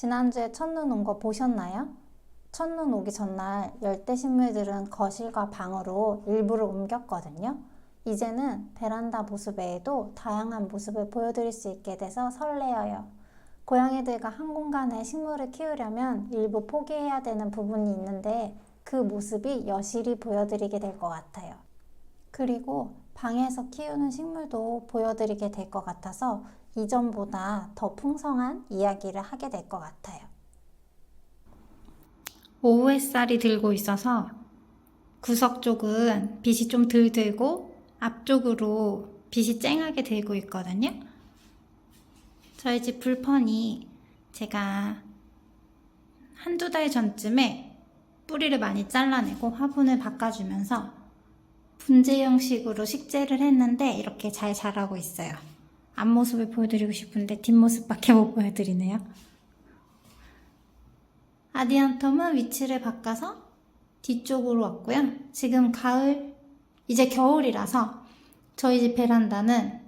지난주에 첫눈 온 거 보셨나요? 첫눈 오기 전날 열대 식물들은 거실과 방으로 일부를 옮겼거든요. 이제는 베란다 모습 외에도 다양한 모습을 보여드릴 수 있게 돼서 설레어요. 고양이들과 한 공간에 식물을 키우려면 일부 포기해야 되는 부분이 있는데 그 모습이 여실히 보여드리게 될 것 같아요. 그리고 방에서 키우는 식물도 보여드리게 될 것 같아서 이전보다 더 풍성한 이야기를 하게 될 것 같아요. 오후 햇살이 들고 있어서 구석 쪽은 빛이 좀 덜 들고 앞쪽으로 빛이 쨍하게 들고 있거든요. 저희 집 불펀이 제가 한두 달 전쯤에 뿌리를 많이 잘라내고 화분을 바꿔주면서 분재 형식으로 식재를 했는데 이렇게 잘 자라고 있어요. 앞모습을 보여드리고 싶은데 뒷모습밖에 못 보여드리네요. 아디안텀은 위치를 바꿔서 뒤쪽으로 왔고요. 지금 가을, 이제 겨울이라서 저희 집 베란다는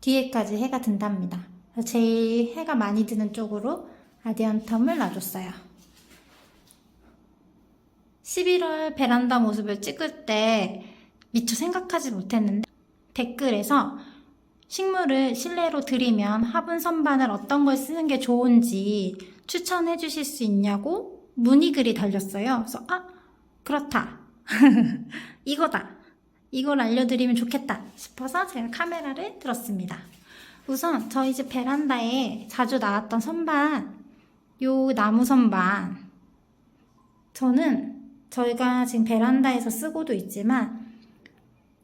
뒤에까지 해가 든답니다. 제일 해가 많이 드는 쪽으로 아디안텀을 놔줬어요. 11월 베란다 모습을 찍을 때 미처 생각하지 못했는데 댓글에서 식물을 실내로 들이면 화분 선반을 어떤 걸 쓰는 게 좋은지 추천해 주실 수 있냐고 문의글이 달렸어요. 그래서 아 그렇다 이거다 이걸 알려드리면 좋겠다 싶어서 제가 카메라를 들었습니다. 우선 저희 집 베란다에 자주 나왔던 선반 요 나무 선반 저는 저희가 지금 베란다에서 쓰고도 있지만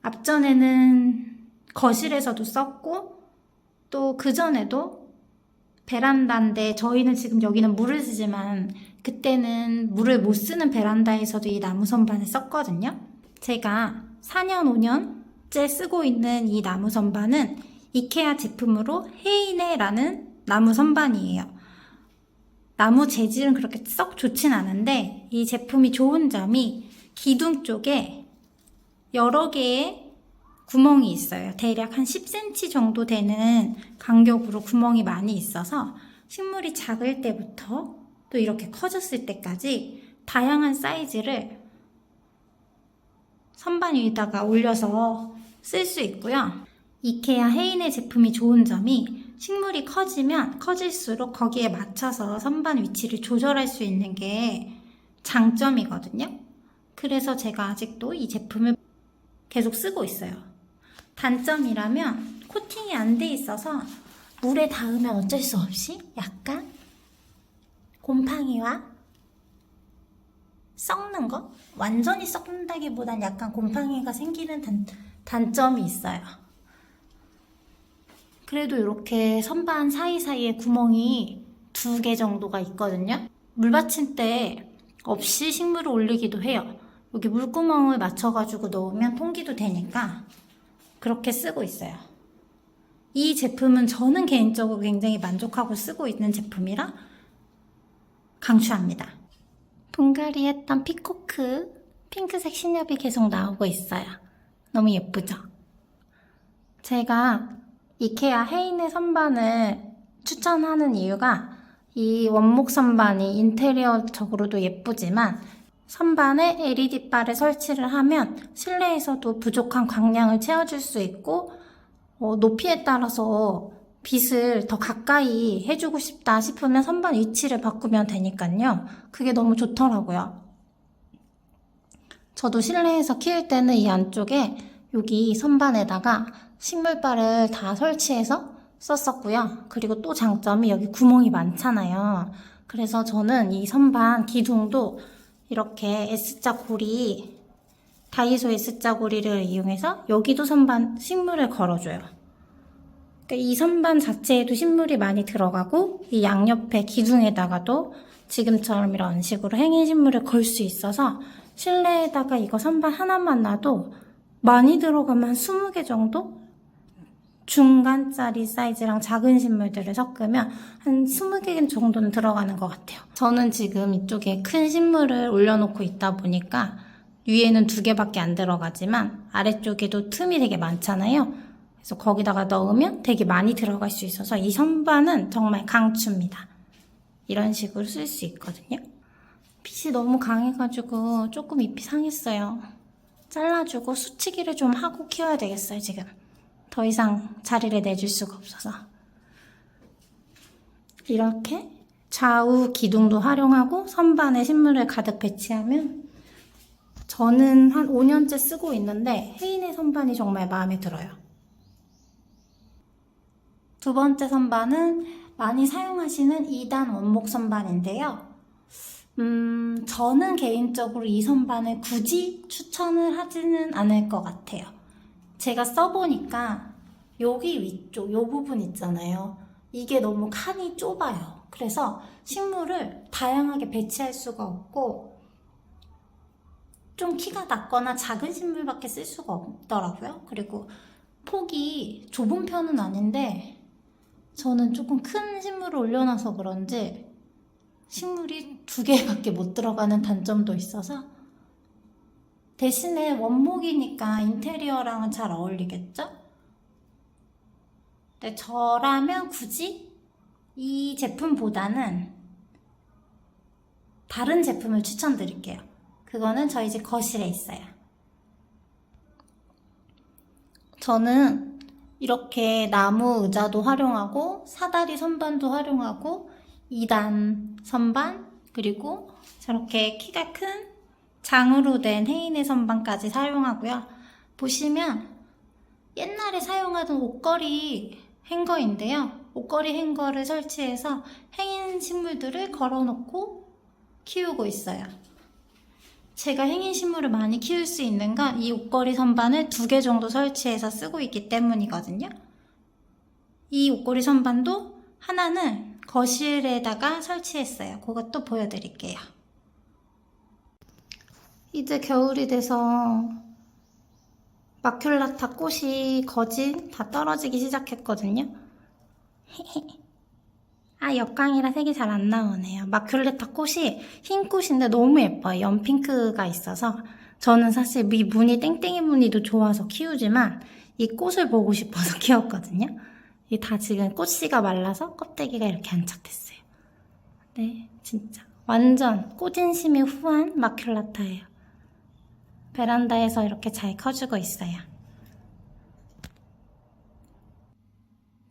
앞전에는 거실에서도 썼고 또 그전에도 베란다인데 저희는 지금 여기는 물을 쓰지만 그때는 물을 못 쓰는 베란다에서도 이 나무 선반을 썼거든요. 제가 4년, 5년째 쓰고 있는 이 나무 선반은 이케아 제품으로 헤이네라는 나무 선반이에요. 나무 재질은 그렇게 썩 좋진 않은데 이 제품이 좋은 점이 기둥 쪽에 여러 개의 구멍이 있어요. 대략 한 10cm 정도 되는 간격으로 구멍이 많이 있어서 식물이 작을 때부터 또 이렇게 커졌을 때까지 다양한 사이즈를 선반 위에다가 올려서 쓸 수 있고요. 이케아 헤인의 제품이 좋은 점이 식물이 커지면 커질수록 거기에 맞춰서 선반 위치를 조절할 수 있는 게 장점이거든요. 그래서 제가 아직도 이 제품을 계속 쓰고 있어요. 단점이라면 코팅이 안 돼 있어서 물에 닿으면 어쩔 수 없이 약간 곰팡이와 썩는 거? 완전히 썩는다기보단 약간 곰팡이가 생기는 단, 단점이 있어요. 그래도 이렇게 선반 사이사이에 구멍이 두 개 정도가 있거든요. 물 받침 때 없이 식물을 올리기도 해요. 여기 물구멍을 맞춰가지고 넣으면 통기도 되니까 그렇게 쓰고 있어요. 이 제품은 저는 개인적으로 굉장히 만족하고 쓰고 있는 제품이라 강추합니다. 분갈이 했던 피코크 핑크색 신엽이 계속 나오고 있어요. 너무 예쁘죠? 제가 이케아 헤인의 선반을 추천하는 이유가 이 원목 선반이 인테리어적으로도 예쁘지만 선반에 LED 바를 설치를 하면 실내에서도 부족한 광량을 채워줄 수 있고 어, 높이에 따라서 빛을 더 가까이 해주고 싶다 싶으면 선반 위치를 바꾸면 되니까요. 그게 너무 좋더라고요. 저도 실내에서 키울 때는 이 안쪽에 여기 선반에다가 식물바를 다 설치해서 썼었고요. 그리고 또 장점이 여기 구멍이 많잖아요. 그래서 저는 이 선반 기둥도 이렇게 S자 고리, 다이소 S자 고리를 이용해서 여기도 선반 식물을 걸어줘요. 그러니까 이 선반 자체에도 식물이 많이 들어가고 이 양옆에 기둥에다가도 지금처럼 이런 식으로 행인 식물을 걸 수 있어서 실내에다가 이거 선반 하나만 놔도 많이 들어가면 한 20개 정도? 중간짜리 사이즈랑 작은 식물들을 섞으면 한 20개 정도는 들어가는 것 같아요. 저는 지금 이쪽에 큰 식물을 올려놓고 있다 보니까 위에는 두 개밖에 안 들어가지만 아래쪽에도 틈이 되게 많잖아요. 그래서 거기다가 넣으면 되게 많이 들어갈 수 있어서 이 선반은 정말 강추입니다. 이런 식으로 쓸 수 있거든요. 핏이 너무 강해가지고 조금 잎이 상했어요. 잘라주고 수치기를 좀 하고 키워야 되겠어요, 지금. 더 이상 자리를 내줄 수가 없어서. 이렇게 좌우 기둥도 활용하고 선반에 식물을 가득 배치하면 저는 한 5년째 쓰고 있는데 헤인의 선반이 정말 마음에 들어요. 두 번째 선반은 많이 사용하시는 2단 원목 선반인데요. 음, 저는 개인적으로 이 선반을 굳이 추천을 하지는 않을 것 같아요. 제가 써보니까 여기 위쪽, 요 부분 있잖아요. 이게 너무 칸이 좁아요. 그래서 식물을 다양하게 배치할 수가 없고, 좀 키가 낮거나 작은 식물밖에 쓸 수가 없더라고요. 그리고 폭이 좁은 편은 아닌데, 저는 조금 큰 식물을 올려놔서 그런지 식물이 두 개밖에 못 들어가는 단점도 있어서 대신에 원목이니까 인테리어랑은 잘 어울리겠죠? 근데 저라면 굳이 이 제품보다는 다른 제품을 추천드릴게요. 그거는 저희 집 거실에 있어요. 저는 이렇게 나무 의자도 활용하고 사다리 선반도 활용하고 2단 선반 그리고 저렇게 키가 큰 장으로 된 헤인의 선반까지 사용하고요. 보시면 옛날에 사용하던 옷걸이 행거인데요. 옷걸이 행거를 설치해서 행인 식물들을 걸어놓고 키우고 있어요. 제가 행인 식물을 많이 키울 수 있는 건 이 옷걸이 선반을 두 개 정도 설치해서 쓰고 있기 때문이거든요. 이 옷걸이 선반도 하나는 거실에다가 설치했어요. 그것도 보여드릴게요. 이제 겨울이 돼서 마큘라타 꽃이 거진 다 떨어지기 시작했거든요. 아, 역광이라 색이 잘 안 나오네요. 마큘레타 꽃이 흰 꽃인데 너무 예뻐요. 연핑크가 있어서. 저는 사실 이 무늬 땡땡이 무늬도 좋아서 키우지만 이 꽃을 보고 싶어서 키웠거든요. 이게 다 지금 꽃씨가 말라서 껍데기가 이렇게 안착됐어요. 네, 진짜. 완전 꽃인심이 후한 마큘라타예요. 베란다에서 이렇게 잘 커주고 있어요.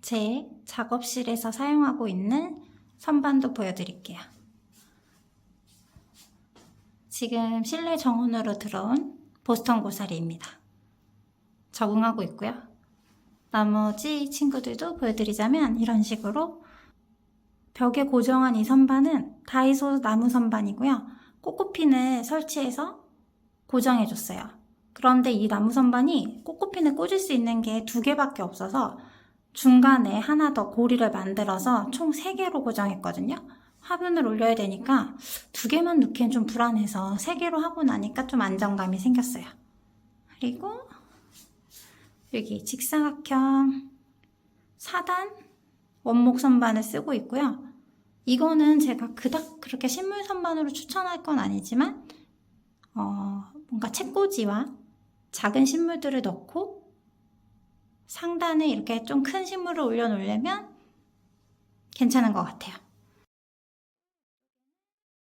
제 작업실에서 사용하고 있는 선반도 보여드릴게요. 지금 실내 정원으로 들어온 보스턴 고사리입니다. 적응하고 있고요. 나머지 친구들도 보여드리자면 이런 식으로 벽에 고정한 이 선반은 다이소 나무 선반이고요. 꽃꽃핀을 설치해서 고정해줬어요. 그런데 이 나무 선반이 꽃꽃핀을 꽂을 수 있는 게 두 개밖에 없어서 중간에 하나 더 고리를 만들어서 총 3개로 고정했거든요. 화분을 올려야 되니까 두 개만 넣기엔 좀 불안해서 3개로 하고 나니까 좀 안정감이 생겼어요. 그리고 여기 직사각형 4단 원목 선반을 쓰고 있고요. 이거는 제가 그닥 그렇게 식물 선반으로 추천할 건 아니지만 어, 뭔가 책꽂이와 작은 식물들을 넣고 상단에 이렇게 좀 큰 식물을 올려놓으려면 괜찮은 것 같아요.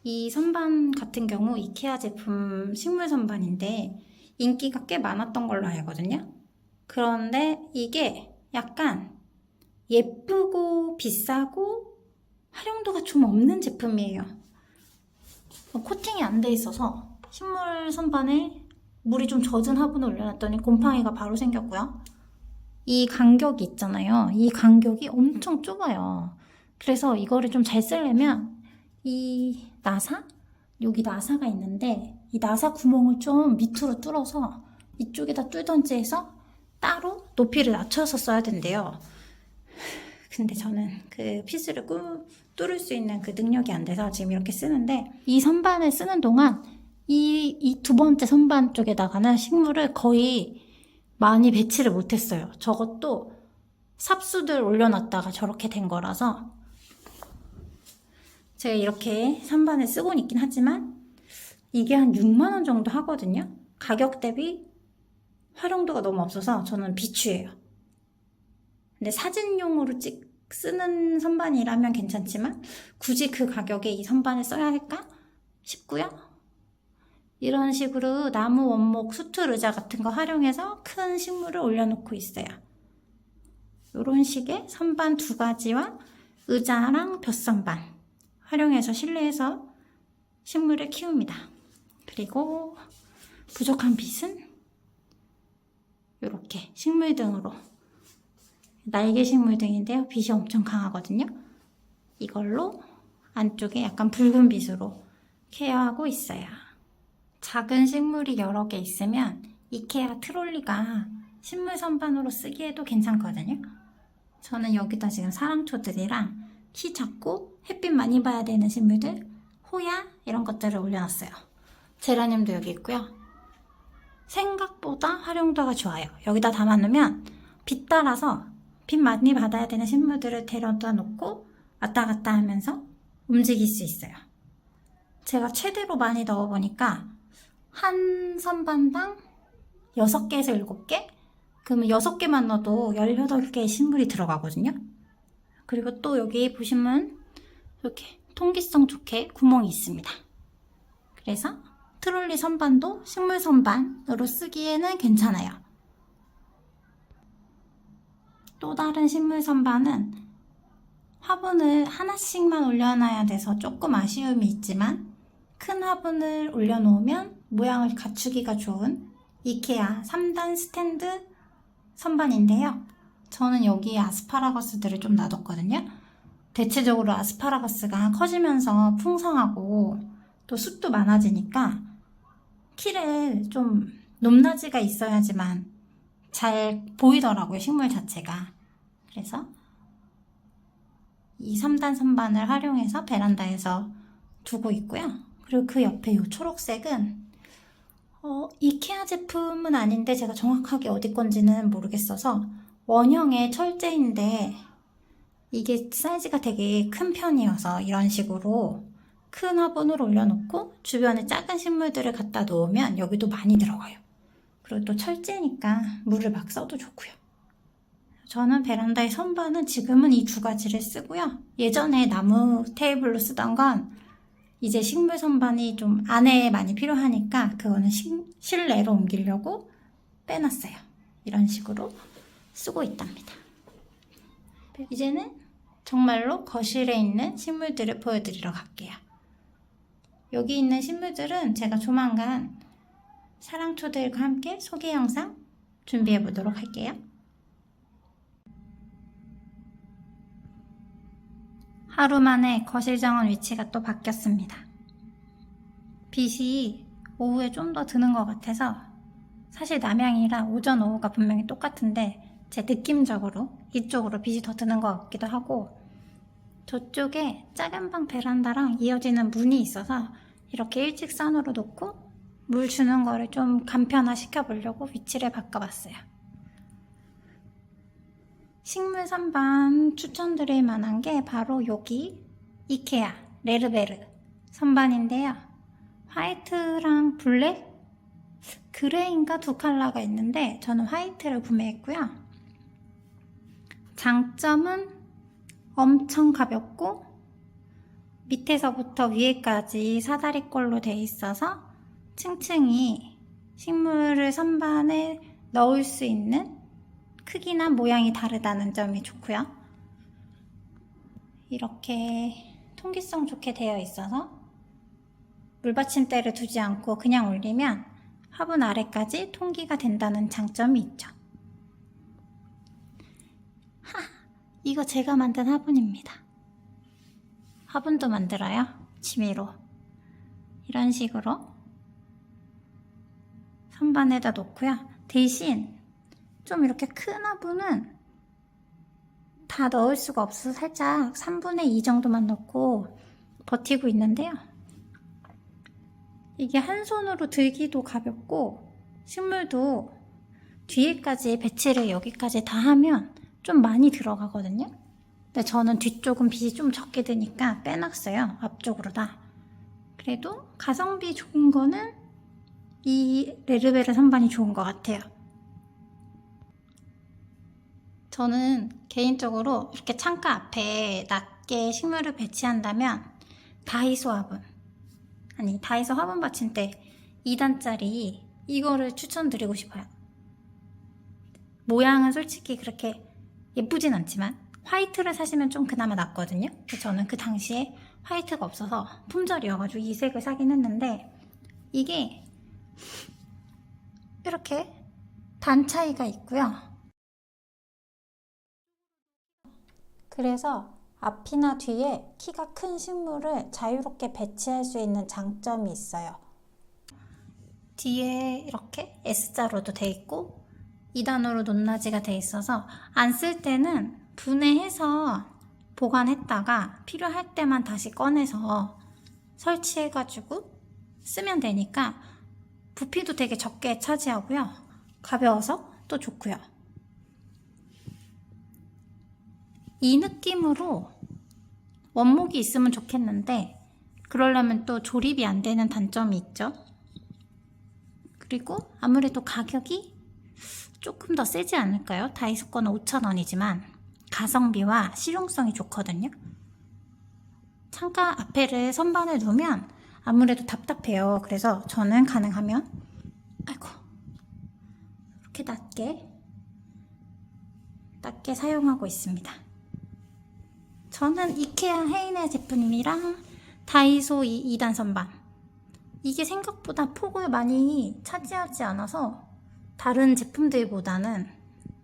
이 선반 같은 경우 이케아 제품 식물 선반인데 인기가 꽤 많았던 걸로 알거든요. 그런데 이게 약간 예쁘고 비싸고 활용도가 좀 없는 제품이에요. 코팅이 안 돼 있어서 식물 선반에 물이 좀 젖은 화분을 올려놨더니 곰팡이가 바로 생겼고요. 이 간격이 있잖아요. 이 간격이 엄청 좁아요. 그래서 이거를 좀 잘 쓰려면 이 나사? 여기 나사가 있는데 이 나사 구멍을 좀 밑으로 뚫어서 이쪽에다 뚫던지 해서 따로 높이를 낮춰서 써야 된대요. 근데 저는 그 피스를 꾸, 뚫을 수 있는 그 능력이 안 돼서 지금 이렇게 쓰는데 이 선반을 쓰는 동안 이, 이 두 번째 선반 쪽에다가는 식물을 거의 많이 배치를 못했어요. 저것도 삽수들 올려놨다가 저렇게 된 거라서 제가 이렇게 선반을 쓰고 있긴 하지만 이게 한 6만원 정도 하거든요. 가격 대비 활용도가 너무 없어서 저는 비추예요. 근데 사진용으로 찍, 쓰는 선반이라면 괜찮지만 굳이 그 가격에 이 선반을 써야 할까 싶고요. 이런 식으로 나무 원목 수틀 의자 같은 거 활용해서 큰 식물을 올려놓고 있어요. 이런 식의 선반 두 가지와 의자랑 벼선반 활용해서 실내에서 식물을 키웁니다. 그리고 부족한 빛은 이렇게 식물 등으로 날개 식물 등인데요. 빛이 엄청 강하거든요. 이걸로 안쪽에 약간 붉은 빛으로 케어하고 있어요. 작은 식물이 여러 개 있으면 이케아 트롤리가 식물 선반으로 쓰기에도 괜찮거든요. 저는 여기다 지금 사랑초들이랑 키 작고 햇빛 많이 봐야 되는 식물들, 호야 이런 것들을 올려놨어요. 제라늄도 여기 있고요. 생각보다 활용도가 좋아요. 여기다 담아놓으면 빛 따라서 빛 많이 받아야 되는 식물들을 데려다 놓고 왔다 갔다 하면서 움직일 수 있어요. 제가 최대로 많이 넣어보니까 한 선반당 6개에서 7개? 그러면 6개만 넣어도 18개의 식물이 들어가거든요. 그리고 또 여기 보시면 이렇게 통기성 좋게 구멍이 있습니다. 그래서 트롤리 선반도 식물 선반으로 쓰기에는 괜찮아요. 또 다른 식물 선반은 화분을 하나씩만 올려놔야 돼서 조금 아쉬움이 있지만 큰 화분을 올려놓으면 모양을 갖추기가 좋은 이케아 3단 스탠드 선반인데요. 저는 여기에 아스파라거스들을 좀 놔뒀거든요. 대체적으로 아스파라거스가 커지면서 풍성하고 또 숲도 많아지니까 키를 좀 높낮이가 있어야지만 잘 보이더라고요, 식물 자체가. 그래서 이 3단 선반을 활용해서 베란다에서 두고 있고요. 그리고 그 옆에 이 초록색은 어, 이케아 제품은 아닌데 제가 정확하게 어디 건지는 모르겠어서 원형의 철제인데 이게 사이즈가 되게 큰 편이어서 이런 식으로 큰 화분을 올려놓고 주변에 작은 식물들을 갖다 놓으면 여기도 많이 들어가요. 그리고 또 철제니까 물을 막 써도 좋고요. 저는 베란다의 선반은 지금은 이 두 가지를 쓰고요. 예전에 나무 테이블로 쓰던 건 이제 식물 선반이 좀 안에 많이 필요하니까 그거는 식- 실내로 옮기려고 빼놨어요. 이런 식으로 쓰고 있답니다. 이제는 정말로 거실에 있는 식물들을 보여드리러 갈게요. 여기 있는 식물들은 제가 조만간 사랑초들과 함께 소개 영상 준비해 보도록 할게요. 하루 만에 거실 정원 위치가 또 바뀌었습니다. 빛이 오후에 좀 더 드는 것 같아서 사실 남양이라 오전 오후가 분명히 똑같은데 제 느낌적으로 이쪽으로 빛이 더 드는 것 같기도 하고 저쪽에 작은 방 베란다랑 이어지는 문이 있어서 이렇게 일직선으로 놓고 물 주는 거를 좀 간편화 시켜보려고 위치를 바꿔봤어요. 식물 선반 추천드릴 만한 게 바로 여기 이케아 레르베르 선반인데요. 화이트랑 블랙, 그레이인가 두 컬러가 있는데 저는 화이트를 구매했고요. 장점은 엄청 가볍고 밑에서부터 위에까지 사다리꼴로 돼 있어서 층층이 식물을 선반에 넣을 수 있는 크기나 모양이 다르다는 점이 좋고요. 이렇게 통기성 좋게 되어 있어서 물받침대를 두지 않고 그냥 올리면 화분 아래까지 통기가 된다는 장점이 있죠. 하, 이거 제가 만든 화분입니다. 화분도 만들어요. 취미로. 이런 식으로 선반에다 놓고요. 대신 좀 이렇게 큰 화분은 다 넣을 수가 없어서 살짝 3분의 2 정도만 넣고 버티고 있는데요. 이게 한 손으로 들기도 가볍고 식물도 뒤에까지 배치를 여기까지 다 하면 좀 많이 들어가거든요. 근데 저는 뒤쪽은 빛이 좀 적게 드니까 빼놨어요. 앞쪽으로 다. 그래도 가성비 좋은 거는 이 레르베르 선반이 좋은 것 같아요. 저는 개인적으로 이렇게 창가 앞에 낮게 식물을 배치한다면 다이소 화분 아니 다이소 화분 받침대 2단짜리 이거를 추천드리고 싶어요. 모양은 솔직히 그렇게 예쁘진 않지만 화이트를 사시면 좀 그나마 낫거든요. 저는 그 당시에 화이트가 없어서 품절이어가지고 이 색을 사긴 했는데 이게 이렇게 단 차이가 있고요. 그래서 앞이나 뒤에 키가 큰 식물을 자유롭게 배치할 수 있는 장점이 있어요. 뒤에 이렇게 S자로도 돼 있고 2단으로 높낮이가 돼 있어서 안 쓸 때는 분해해서 보관했다가 필요할 때만 다시 꺼내서 설치해가지고 쓰면 되니까 부피도 되게 적게 차지하고요. 가벼워서 또 좋고요. 이 느낌으로 원목이 있으면 좋겠는데 그러려면 또 조립이 안 되는 단점이 있죠. 그리고 아무래도 가격이 조금 더 세지 않을까요? 다이소 거는 5,000원이지만 가성비와 실용성이 좋거든요. 창가 앞에를 선반을 놓으면 아무래도 답답해요. 그래서 저는 가능하면 아이고 이렇게 낮게 낮게 사용하고 있습니다. 저는 이케아 헤이네 제품이랑 다이소 2, 단 선반 이게 생각보다 폭을 많이 차지하지 않아서 다른 제품들보다는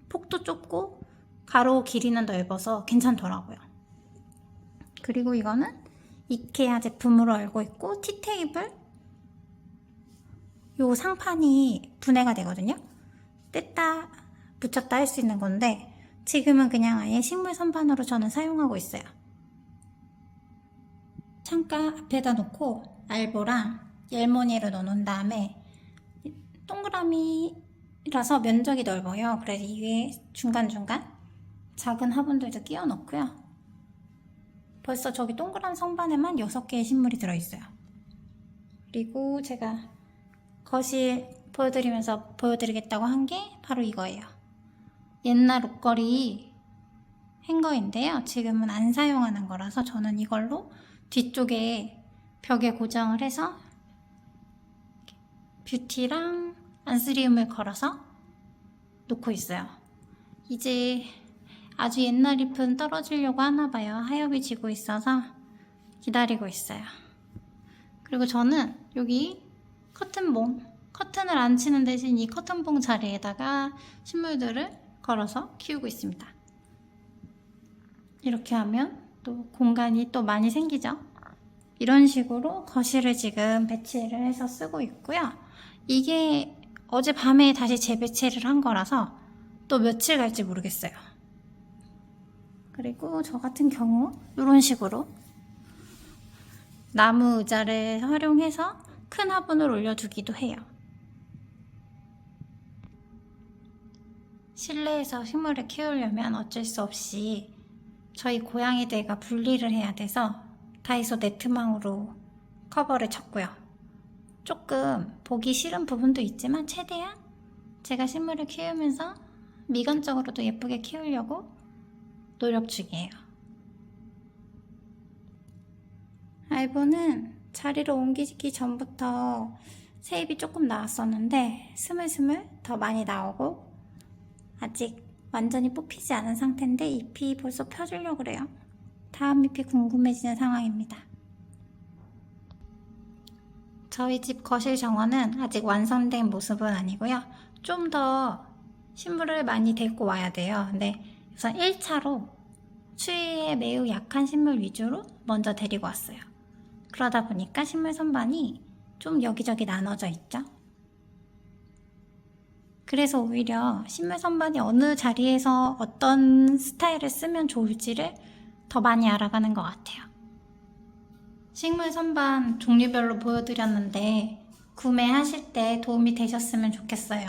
폭도 좁고 가로 길이는 넓어서 괜찮더라고요. 그리고 이거는 이케아 제품으로 알고 있고 티테이블 요 상판이 분해가 되거든요. 뗐다 붙였다 할 수 있는 건데 지금은 그냥 아예 식물 선반으로 저는 사용하고 있어요. 창가 앞에다 놓고 알보랑 옐모니를 넣어놓은 다음에 동그라미라서 면적이 넓어요. 그래서 이 위에 중간중간 작은 화분들도 끼워 넣고요. 벌써 저기 동그란 선반에만 6개의 식물이 들어있어요. 그리고 제가 거실 보여드리면서 보여드리겠다고 한 게 바로 이거예요. 옛날 옷걸이 행거인데요. 지금은 안 사용하는 거라서 저는 이걸로 뒤쪽에 벽에 고정을 해서 뷰티랑 안스리움을 걸어서 놓고 있어요. 이제 아주 옛날 잎은 떨어지려고 하나 봐요. 하엽이 지고 있어서 기다리고 있어요. 그리고 저는 여기 커튼봉, 커튼을 안 치는 대신 이 커튼봉 자리에다가 식물들을 걸어서 키우고 있습니다. 이렇게 하면 또 공간이 또 많이 생기죠. 이런 식으로 거실을 지금 배치를 해서 쓰고 있고요. 이게 어제 밤에 다시 재배치를 한 거라서 또 며칠 갈지 모르겠어요. 그리고 저 같은 경우 이런 식으로 나무 의자를 활용해서 큰 화분을 올려두기도 해요. 실내에서 식물을 키우려면 어쩔 수 없이 저희 고양이들과 분리를 해야 돼서 다이소 네트망으로 커버를 쳤고요. 조금 보기 싫은 부분도 있지만 최대한 제가 식물을 키우면서 미관적으로도 예쁘게 키우려고 노력 중이에요. 알보는 자리로 옮기기 전부터 세입이 조금 나왔었는데 스물스물 더 많이 나오고 아직 완전히 뽑히지 않은 상태인데 잎이 벌써 펴주려고 그래요. 다음 잎이 궁금해지는 상황입니다. 저희 집 거실 정원은 아직 완성된 모습은 아니고요. 좀 더 식물을 많이 데리고 와야 돼요. 근데 우선 1차로 추위에 매우 약한 식물 위주로 먼저 데리고 왔어요. 그러다 보니까 식물 선반이 좀 여기저기 나눠져 있죠. 그래서 오히려 식물 선반이 어느 자리에서 어떤 스타일을 쓰면 좋을지를 더 많이 알아가는 것 같아요. 식물 선반 종류별로 보여드렸는데 구매하실 때 도움이 되셨으면 좋겠어요.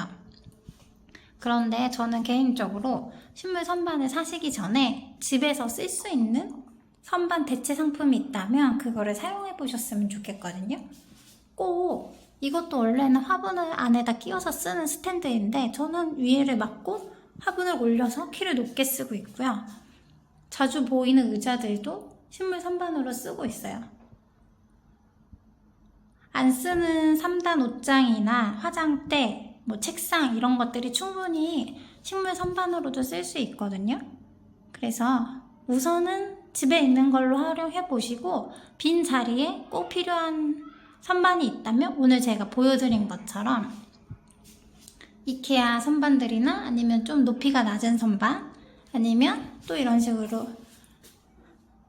그런데 저는 개인적으로 식물 선반을 사시기 전에 집에서 쓸 수 있는 선반 대체 상품이 있다면 그거를 사용해 보셨으면 좋겠거든요. 꼭 이것도 원래는 화분을 안에다 끼워서 쓰는 스탠드인데 저는 위에를 막고 화분을 올려서 키를 높게 쓰고 있고요. 자주 보이는 의자들도 식물 선반으로 쓰고 있어요. 안 쓰는 3단 옷장이나 화장대, 뭐 책상 이런 것들이 충분히 식물 선반으로도 쓸 수 있거든요. 그래서 우선은 집에 있는 걸로 활용해 보시고 빈 자리에 꼭 필요한 선반이 있다면 오늘 제가 보여드린 것처럼 이케아 선반들이나 아니면 좀 높이가 낮은 선반 아니면 또 이런 식으로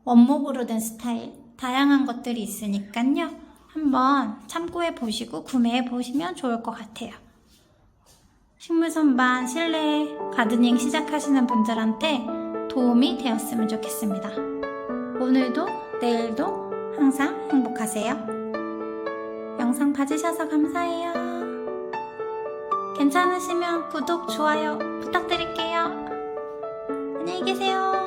원목으로 된 스타일 다양한 것들이 있으니까요. 한번 참고해 보시고 구매해 보시면 좋을 것 같아요. 식물 선반 실내 가드닝 시작하시는 분들한테 도움이 되었으면 좋겠습니다. 오늘도 내일도 항상 행복하세요 영상 봐주셔서 감사해요 괜찮으시면 구독, 좋아요 부탁드릴게요. 안녕히 계세요.